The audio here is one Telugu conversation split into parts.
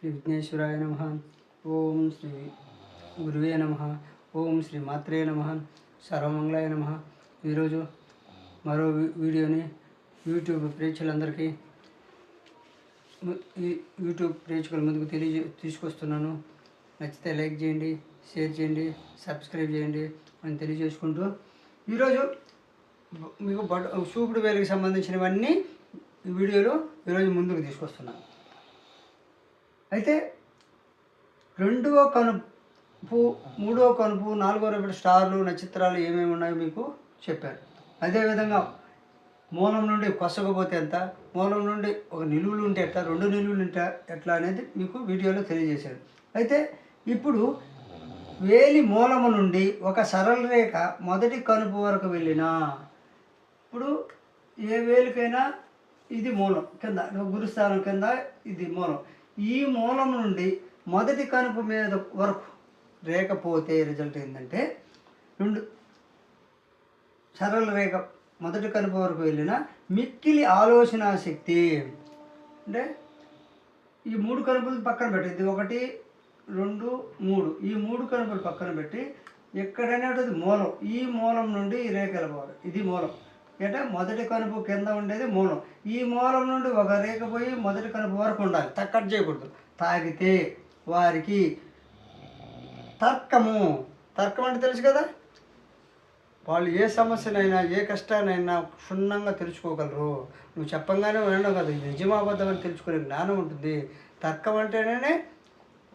శ్రీ విఘ్నేశ్వరాయ నమ. ఓం శ్రీ గురువే నమ. ఓం శ్రీ మాత్రే నమ. సర్వమంగళాయ నమ. ఈరోజు మరో వీడియోని యూట్యూబ్ ప్రేక్షకులందరికీ యూట్యూబ్ ప్రేక్షకుల ముందుకు తెలియజే తీసుకొస్తున్నాను. నచ్చితే లైక్ చేయండి షేర్ చేయండి సబ్స్క్రైబ్ చేయండి అని తెలియజేసుకుంటూ ఈరోజు మీకు బట్ చూపుడు వేలకు సంబంధించినవన్నీ ఈ వీడియోలో ఈరోజు ముందుకు తీసుకొస్తున్నాను. అయితే రెండవ కనుపు మూడవ కనుపు నాలుగో రేపటి స్టార్లు నక్షత్రాలు ఏమేమి ఉన్నాయో మీకు చెప్పారు. అదేవిధంగా మూలం నుండి కొసకపోతే ఎంత? మూలం నుండి ఒక నిలువులు ఉంటే ఎట్లా? రెండు నిలువులు ఉంటే ఎట్లా అనేది మీకు వీడియోలో తెలియజేశారు. అయితే ఇప్పుడు వేలి మూలము నుండి ఒక సరళ రేఖ మొదటి కనుపు వరకు వెళ్ళినా ఇప్పుడు ఏ వేలికైనా ఇది మూలం కింద గురుస్థానం కింద ఇది మూలం ఈ మూలం నుండి మొదటి కనుపు మీద వరకు రేకపోతే రిజల్ట్ ఏంటంటే రెండు సరళ రేఖ మొదటి కనుపు వరకు వెళ్ళిన మిక్కిలి ఆలోచన శక్తి అంటే ఈ మూడు కనుపులు పక్కన పెట్టి. ఇది ఒకటి రెండు మూడు. ఈ మూడు కనుపులు పక్కన పెట్టి ఎక్కడైనా మూలం. ఈ మూలం నుండి ఈ రేఖ వెళ్ళిపోవాలి. ఇది మూలం. అంటే మొదటి కనుపు కింద ఉండేది మూలం. ఈ మూలం నుండి ఒక రేఖ పోయి మొదటి కనుపు వరకు ఉండాలి. తక్కట్ చేయకూడదు. తాగితే వారికి తర్కము. తర్కం అంటే తెలుసు కదా? వాళ్ళు ఏ సమస్యనైనా ఏ కష్టానైనా క్షుణ్ణంగా తెలుసుకోగలరు. నువ్వు చెప్పంగానే వినడం కదా. నిజమాబద్ధం అని తెలుసుకునే జ్ఞానం ఉంటుంది. తర్కం అంటేనే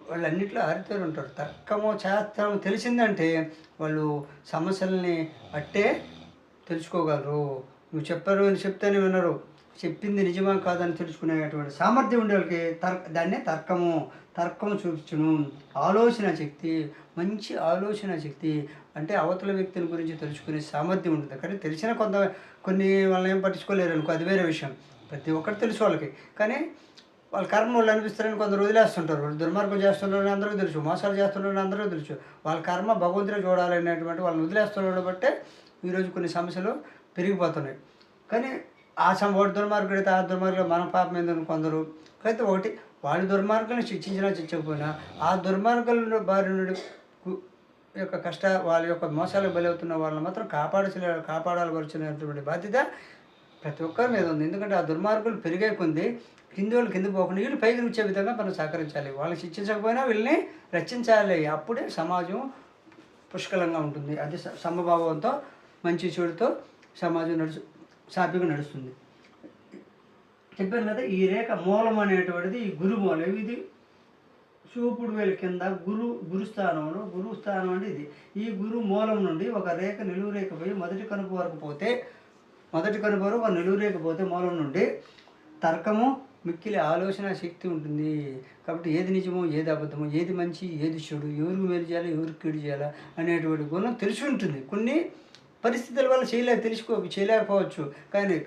వాళ్ళు అన్నింటిలో ఆరితేరు ఉంటారు తర్కము శాస్త్రము తెలిసిందంటే వాళ్ళు సమస్యల్ని అట్టే తెలుసుకోగలరు. నువ్వు చెప్పరు అని చెప్తేనే వినరు. చెప్పింది నిజమా కాదని తెలుసుకునేటువంటి సామర్థ్యం ఉండే వాళ్ళకి తర్క దాన్నే తర్కము. తర్కము చూపించును. ఆలోచన శక్తి మంచి ఆలోచన శక్తి అంటే అవతల వ్యక్తిని గురించి తెలుసుకునే సామర్థ్యం ఉంటుంది. కానీ తెలిసిన కొంత కొన్ని వాళ్ళని ఏం పట్టించుకోలేరు అనుకో అది వేరే విషయం. ప్రతి ఒక్కటి తెలుసు వాళ్ళకి. కానీ వాళ్ళ కర్మ వాళ్ళు అనిపిస్తారని కొందరు వదిలేస్తుంటారు. వాళ్ళు దుర్మార్గం చేస్తున్నారని అందరికీ తెలుసు. మోసాలు చేస్తున్నారని అందరికీ తెలుసు. వాళ్ళ కర్మ భగవంతుడే చూడాలనేటువంటి వాళ్ళని వదిలేస్తున్నారు బట్టే ఈరోజు కొన్ని సమస్యలు పెరిగిపోతున్నాయి. కానీ ఆ సమ వాడు దుర్మార్గుడు అయితే ఆ దుర్మార్గులు మన పాపం ఏందని కొందరు. అయితే ఒకటి వాడి దుర్మార్గాన్ని శిక్షించినా శిక్షకపోయినా ఆ దుర్మార్గుల బారి నుండి యొక్క కష్ట వాళ్ళ యొక్క మోసాలకు బలవుతున్న వాళ్ళని మాత్రం కాపాడలే కాపాడాల్సినటువంటి బాధ్యత ప్రతి ఒక్కరి మీద ఉంది. ఎందుకంటే ఆ దుర్మార్గులు పెరిగే కొంది కింది వాళ్ళు కింద పోకుండా వీళ్ళు పైకి వచ్చే విధంగా మనం సహకరించాలి. వాళ్ళని శిక్షించకపోయినా వీళ్ళని రక్షించాలి. అప్పుడే సమాజం పుష్కలంగా ఉంటుంది. అది సమభావంతో మంచి చెడుతో సమాజం నడుచు సాపిగా నడుస్తుంది. చెప్పాను కదా ఈ రేఖ మూలం అనేటువంటిది ఈ గురు మూలం. ఇది చూపుడు వేలు కింద గురు గురుస్థానంలో గురుస్థానం అంటే ఇది. ఈ గురు మూలం నుండి ఒక రేఖ నిలువు రేఖ పోయి మొదటి కనుపు వరకు పోతే మొదటి కనుపు వరకు ఒక నిలువు రేఖ పోతే మూలం నుండి తర్కము మిక్కిలి ఆలోచన శక్తి ఉంటుంది. కాబట్టి ఏది నిజమో ఏది అబద్ధమో ఏది మంచి ఏది చెడు ఎవరికి మేలు చేయాలి ఎవరికి కీడు చేయాలా అనేటువంటి గుణం తెలిసి ఉంటుంది. కొన్ని పరిస్థితుల వల్ల చేయలేక తెలుసుకో చేయలేకపోవచ్చు. కానీ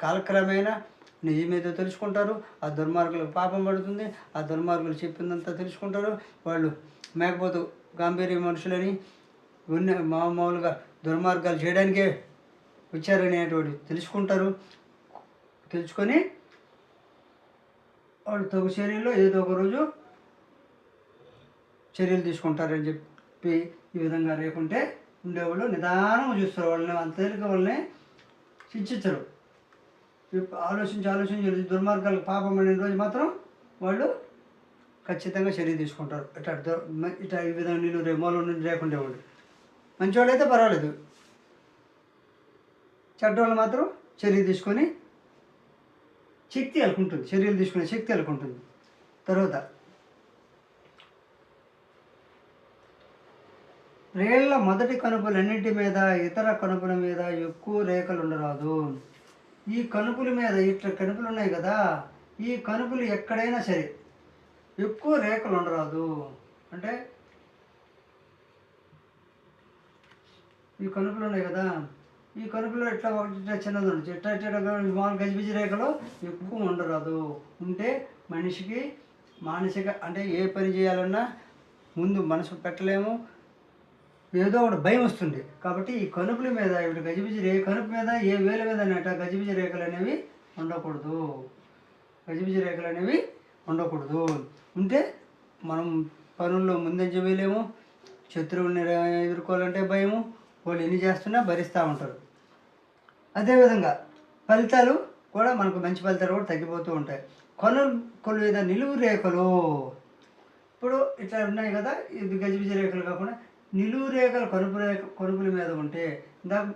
కాలక్రమేణా నిజమేదో తెలుసుకుంటారు ఆ దుర్మార్గులకు పాపం పడుతుంది. ఆ దుర్మార్గులు చెప్పిందంతా తెలుసుకుంటారు. వాళ్ళు మేకపోతూ గాంభీర్య మనుషులని ఉన్న మామూలుగా దుర్మార్గాలు చేయడానికే వచ్చారనేటువంటి తెలుసుకుంటారు. తెలుసుకొని వాళ్ళు తగు చర్యలో ఏదో ఒక రోజు చర్యలు తీసుకుంటారని చెప్పి ఈ విధంగా లేకుంటే ఉండేవాళ్ళు నిదానం చూస్తారు వాళ్ళని అంత తేలిక వాళ్ళని శిక్షించరు. ఆలోచించి ఆలోచించి దుర్మార్గాలకు పాపం పడిన రోజు మాత్రం వాళ్ళు ఖచ్చితంగా చర్య తీసుకుంటారు. ఇట్లా ఇట్లా ఈ విధంగా నేను రే నుండి లేకుండే వాళ్ళు. మంచివాళ్ళు అయితే పర్వాలేదు. చెడ్డవాళ్ళు మాత్రం చర్య తీసుకొని శక్తి అనుకుంటుంది చర్యలు తీసుకునే శక్తి అనుకుంటుంది తర్వాత రేళ్ళ మొదటి కనుపులన్నింటి మీద ఇతర కనుపుల మీద ఎక్కువ రేఖలు ఉండరాదు ఈ కనుపుల మీద ఇట్లా కనుపులు ఉన్నాయి కదా ఈ కనుపులు ఎక్కడైనా సరే ఎక్కువ రేఖలు ఉండరాదు అంటే ఈ కనుపులు ఉన్నాయి కదా ఈ కనుపులో ఇట్లా ఒకటి చిన్నది ఉండొచ్చు ఇట్లా ఇట్లా మామూలు గజిబిజి రేఖలు ఎక్కువ ఉండరాదు. ఉంటే మనిషికి మానసిక అంటే ఏ పని చేయాలన్నా ముందు మనసు పెట్టలేము ఏదో ఒకటి భయం వస్తుంది. కాబట్టి ఈ కనుపుల మీద ఇప్పుడు గజిబిజి రే కనుపు మీద ఏ వేల మీద అనేట గజిబిజి రేఖలు అనేవి ఉండకూడదు. గజిబిజి రేఖలు అనేవి ఉండకూడదు. ఉంటే మనం పనుల్లో ముందంజ వేయలేము శత్రువుని ఎదుర్కోవాలంటే భయము వాళ్ళు ఎన్ని చేస్తున్నా భరిస్తూ ఉంటారు. అదేవిధంగా ఫలితాలు కూడా మనకు మంచి ఫలితాలు కూడా తగ్గిపోతూ ఉంటాయి. కొనులు కొలు మీద నిలువు రేఖలు. ఇప్పుడు ఇట్లా ఉన్నాయి కదా ఇది గజిబిజి రేఖలు కాకుండా నిలువు రేఖలు కరుపు రేఖ కరుపుల మీద ఉంటే ఇందాక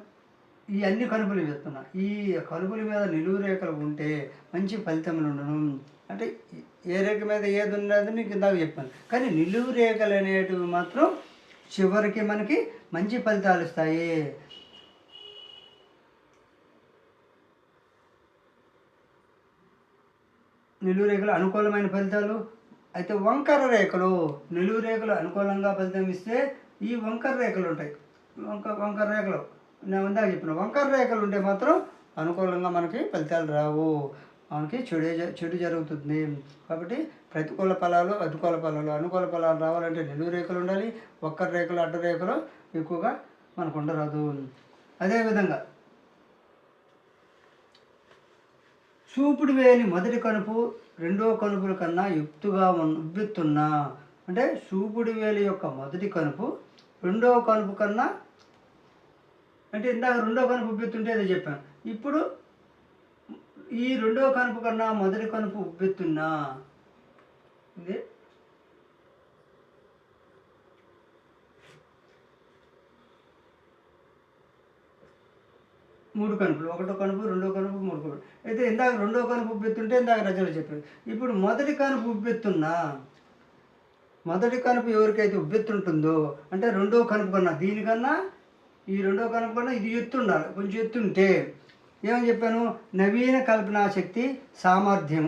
ఈ అన్ని కనుపులు చెప్తున్నా. ఈ కనుపుల మీద నిలువు రేఖలు ఉంటే మంచి ఫలితములు ఉండను. అంటే ఏ రేఖ మీద ఏది ఉన్నది నీకు ఇందాక చెప్పాను. కానీ నిలువు రేఖలు అనేటివి మాత్రం చివరికి మనకి మంచి ఫలితాలు ఇస్తాయి. నిలువు రేఖలు అనుకూలమైన ఫలితాలు. అయితే వంకర రేఖలు నిలువు రేఖలు అనుకూలంగా ఫలితం ఇస్తే ఈ వంకర రేఖలు ఉంటాయి. వంక వంకర రేఖలు. నేను ఇందాక చెప్పిన వంకర రేఖలు ఉంటే మాత్రం అనుకూలంగా మనకి ఫలితాలు రావు. మనకి చెడు జ- చెడు జరుగుతుంది. కాబట్టి ప్రతికూల ఫలాలు అనుకూల ఫలాలు అనుకూల ఫలాలు రావాలంటే నిలువు రేఖలు ఉండాలి. ఒక్కర రేఖలు అడ్డ రేఖలు ఎక్కువగా మనకు ఉండరాదు. అదేవిధంగా చూపుడు వేలి మొదటి కనుపు రెండో కనుపుల కన్నా యుక్తుగా ఉన్ ఉబ్బెత్తున్నా అంటే చూపుడు వేలి యొక్క మొదటి కనుపు రెండవ కనుపు కన్నా అంటే ఇందాక రెండో కనుపు ఉబ్బెత్తుంటే అదే చెప్పాను. ఇప్పుడు ఈ రెండవ కనుపు కన్నా మొదటి కనుపు ఉబ్బెత్తున్నా. ఇది మూడు కనుపులు ఒకటో కనుపు రెండో కనుపు మూడు కనుపు అయితే ఇందాక రెండో కనుపు ఉబ్బెత్తుంటే ఇందాక రజలు చెప్పారు ఇప్పుడు మొదటి కనుపు ఉబ్బెత్తున్నా. మొదటి కనుపు ఎవరికైతే ఉబ్బెత్తుంటుందో అంటే రెండో కనుపు కన్నా దీనికన్నా ఈ రెండో కనుపు కన్నా ఇది ఎత్తు ఉండాలి కొంచెం ఎత్తుంటే. ఏమని చెప్పాను? నవీన కల్పనా శక్తి సామర్థ్యం.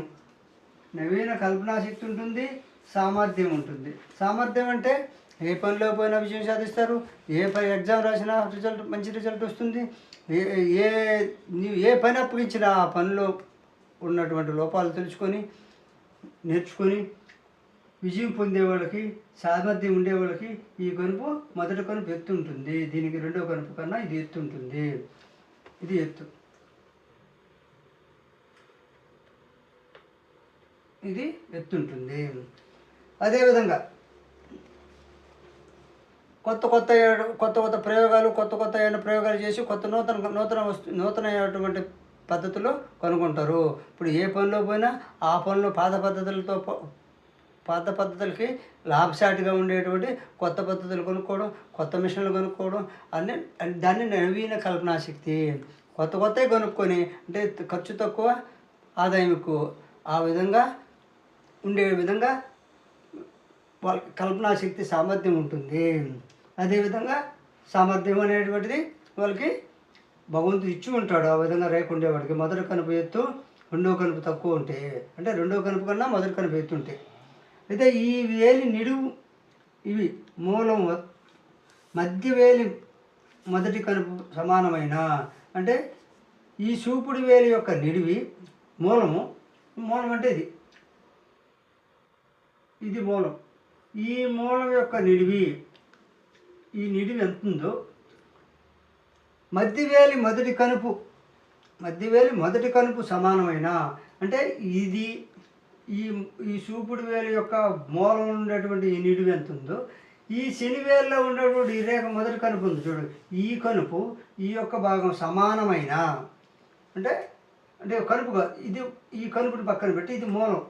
నవీన కల్పనా శక్తి ఉంటుంది సామర్థ్యం ఉంటుంది. సామర్థ్యం అంటే ఏ పనిలో పోయినా విజయం సాధిస్తారు ఏ పని ఎగ్జామ్ రాసినా రిజల్ట్ మంచి రిజల్ట్ వస్తుంది. ఏ ఏ నీవు ఏ పని అప్పగించినా ఆ పనిలో ఉన్నటువంటి లోపాలు తెలుసుకొని నేర్చుకొని విజయం పొందే వాళ్ళకి సామర్థ్యం ఉండే వాళ్ళకి ఈ కనుపు మొదటి కనుపు ఎత్తు ఉంటుంది. దీనికి రెండో కనుపు కన్నా ఇది ఎత్తు ఉంటుంది. ఇది ఎత్తు. ఇది ఎత్తు ఉంటుంది. అదేవిధంగా కొత్త కొత్త కొత్త కొత్త ప్రయోగాలు కొత్త కొత్త అయిన ప్రయోగాలు చేసి కొత్త నూతన నూతన వస్తు నూతనమైనటువంటి పద్ధతులు కనుగొంటారు. ఇప్పుడు ఏ పనిలో పోయినా ఆ పనులు పాత పద్ధతులతో పాత పద్ధతులకి లాభసాటిగా ఉండేటువంటి కొత్త పద్ధతులు కొనుక్కోవడం కొత్త మిషన్లు కొనుక్కోవడం అన్ని దాన్ని నవీన కల్పనాశక్తి. కొత్త కొత్తవి కొనుక్కొని అంటే ఖర్చు తక్కువ ఆదాయం ఎక్కువ ఆ విధంగా ఉండే విధంగా వాళ్ళకి కల్పనాశక్తి సామర్థ్యం ఉంటుంది. అదేవిధంగా సామర్థ్యం అనేటువంటిది వాళ్ళకి భగవంతుడు ఇచ్చి ఉంటాడు. ఆ విధంగా రేకుండేవాడికి మొదటి కనుపు ఎత్తు రెండో కనుపు తక్కువ ఉంటే అంటే రెండో కనుపు కన్నా మొదటి కనుపు ఎత్తు ఉంటాయి అయితే ఈ వేలి నిడువు ఇవి మూలం మధ్య వేలి మొదటి కనుపు సమానమైన. అంటే ఈ చూపుడు వేలి యొక్క నిడివి మూలము మూలం అంటే ఇది. ఇది మూలం. ఈ మూలం యొక్క నిడివి ఈ నిడివి ఎంత ఉందో మధ్యవేలి మొదటి కనుపు మధ్యవేలి మొదటి కనుపు సమానమైన. అంటే ఇది ఈ ఈ చూపుడు వేలు యొక్క మూలం ఉండేటువంటి ఈ నిడివి ఎంత ఉందో ఈ శనివేల్లో ఉండేటువంటి ఈ రేఖ మొదటి కనుపు ఉంది చూడు. ఈ కనుపు ఈ యొక్క భాగం సమానమైన. అంటే అంటే కనుపు ఇది ఈ కనుపుని పక్కన పెట్టి ఇది మూలం.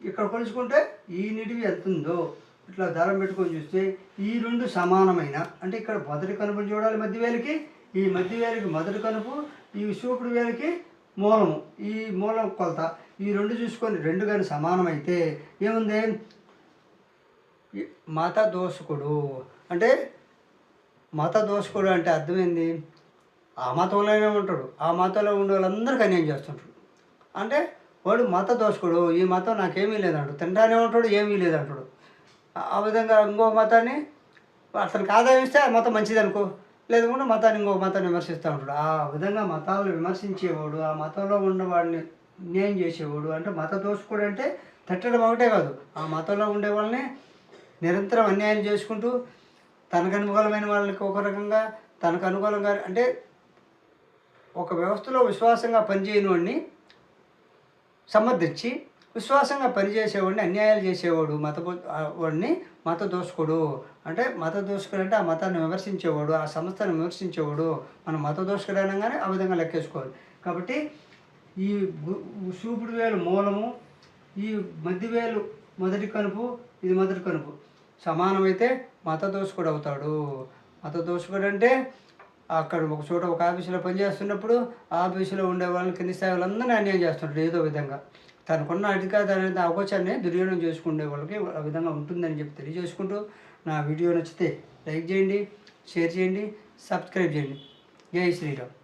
ఇక్కడ కొలుచుకుంటే ఈ నిడివి ఎంత ఉందో ఇట్లా దారం పెట్టుకొని చూస్తే ఈ రెండు సమానమైన. అంటే ఇక్కడ మొదటి కనుపుని చూడాలి మధ్య వేలికి ఈ మధ్య వేలికి మొదటి కనుపు ఈ చూపుడు వేలికి మూలము. ఈ మూలం కొలత. ఈ రెండు చూసుకొని రెండు కానీ సమానమైతే ఏముంది? మత దోషకుడు అంటే మత దోషకుడు అంటే అర్థమైంది? ఆ మతంలోనే ఉంటాడు. ఆ మతంలో ఉండే వాళ్ళందరికీ అన్యాయం చేస్తుంటాడు. అంటే వాడు మత దోషకుడు ఈ మతం నాకేమీ లేదంటాడు. తింటానే ఉంటాడు ఏమీ లేదంటాడు. ఆ- విధంగా ఇంకో మతాన్ని అతనికి ఆదాయం ఇస్తే ఆ మతం మంచిది అనుకో లేదంటే మతాన్ని ఇంకో మతాన్ని విమర్శిస్తూ ఉంటాడు. ఆ విధంగా మతాలను విమర్శించేవాడు ఆ మతంలో ఉన్నవాడిని న్యాయం చేసేవాడు అంటే మత దోషకుడు అంటే తట్టడం ఒకటే కాదు. ఆ మతంలో ఉండే వాళ్ళని నిరంతరం అన్యాయం చేసుకుంటూ తనకు అనుకూలమైన వాళ్ళకి ఒక రకంగా తనకు అనుకూలంగా అంటే ఒక వ్యవస్థలో విశ్వాసంగా పనిచేయని వాడిని సమర్థించి విశ్వాసంగా పనిచేసేవాడిని అన్యాయాలు చేసేవాడు మత వాడిని మత దోషకుడు అంటే మత దోషకుడు అంటే ఆ మతాన్ని విమర్శించేవాడు ఆ సంస్థను విమర్శించేవాడు. మనం మత దోషకుడు అనగానే ఆ విధంగా లెక్కేసుకోవాలి. కాబట్టి ఈ చూపుడు వేలు మూలము ఈ మధ్యవేలు మొదటి కనుపు ఇది మొదటి కనుపు. సమానమైతే మత దోషకుడు అవుతాడు. మత దోషకుడు అంటే అక్కడ ఒక చోట ఒక ఆఫీసులో పనిచేస్తున్నప్పుడు ఆ ఆఫీసులో ఉండే వాళ్ళని కింది స్థాయి వాళ్ళందరినీ అన్యాయం చేస్తుంటాడు ఏదో విధంగా. తనకున్న అధికారాన్ని అవకాశాన్ని దుర్యోగం చేసుకునే వాళ్ళకి ఆ విధంగా ఉంటుందని చెప్పి తెలియజేసుకుంటూ నా వీడియో నచ్చితే లైక్ చేయండి షేర్ చేయండి సబ్స్క్రైబ్ చేయండి. జై శ్రీరామ్.